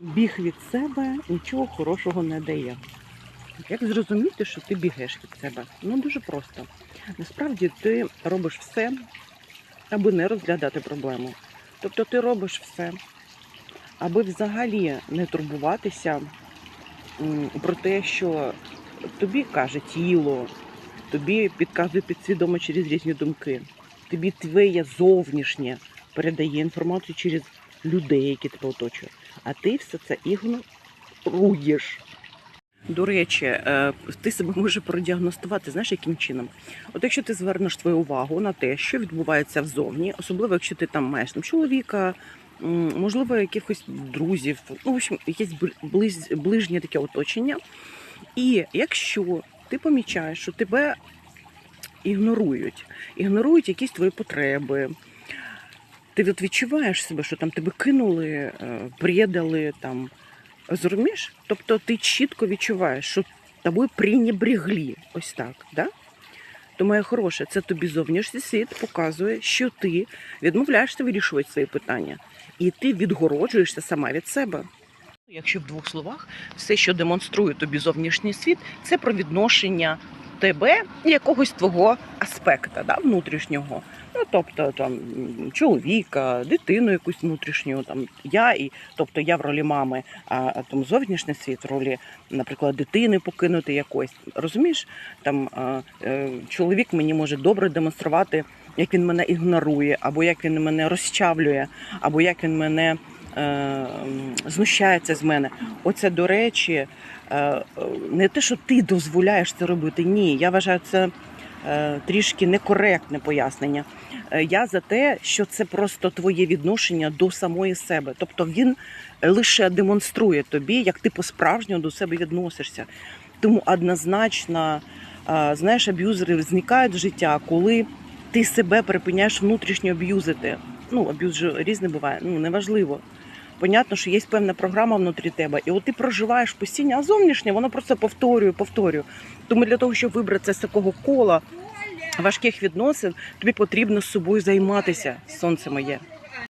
Біг від себе нічого хорошого не дає. Як зрозуміти, що ти бігаєш від себе? Ну дуже просто. Насправді ти робиш все, аби не розглядати проблему. Тобто ти робиш все, аби взагалі не турбуватися про те, що тобі каже тіло, тобі підказує підсвідомо через різні думки. Тобі твоє зовнішнє передає інформацію через людей, які тебе оточують. А ти все це ігноруєш. До речі, е, ти себе можеш продіагностувати, знаєш, яким чином? От якщо ти звернеш свою увагу на те, що відбувається взовні, особливо якщо ти там маєш там, чоловіка, можливо, якихось друзів, ну, в общем, якесь ближнє таке оточення. І якщо ти помічаєш, що тебе ігнорують, ігнорують якісь твої потреби, ти от відчуваєш себе, що там тебе кинули, е, предали там. Зрозумієш? Тобто ти чітко відчуваєш, що тобою пренебрегли. Ось так. Да? То моє хороше, це тобі зовнішній світ показує, що ти відмовляєшся вирішувати свої питання, і ти відгороджуєшся сама від себе. Якщо в двох словах, все, що демонструє тобі зовнішній світ, це про відношення тебе і якогось твого аспекта, да, внутрішнього. Ну, тобто там чоловіка, дитину якусь внутрішню, там я і тобто я в ролі мами, а, там зовнішній світ в ролі, наприклад, дитини покинути якось. Розумієш, там е, чоловік мені може добре демонструвати, як він мене ігнорує, або як він мене розчавлює, або як він мене знущається з мене. Оце, до речі, е, не те, що ти дозволяєш це робити. Ні, я вважаю це е, трішки некоректне пояснення. Е, Я за те, що це просто твоє відношення до самої себе. Тобто він лише демонструє тобі, як ти по-справжньому до себе відносишся. Тому однозначно, знаєш, аб'юзери зникають в життя, коли ти себе припиняєш внутрішньо аб'юзити. Ну, аб'юз же різне буває, ну неважливо. Понятно, що є певна програма внутрі тебе, і от ти проживаєш постійно, а зовнішнє воно просто повторює, повторює. Тому для того, щоб вибратися з такого кола важких відносин, тобі потрібно з собою займатися, сонце моє.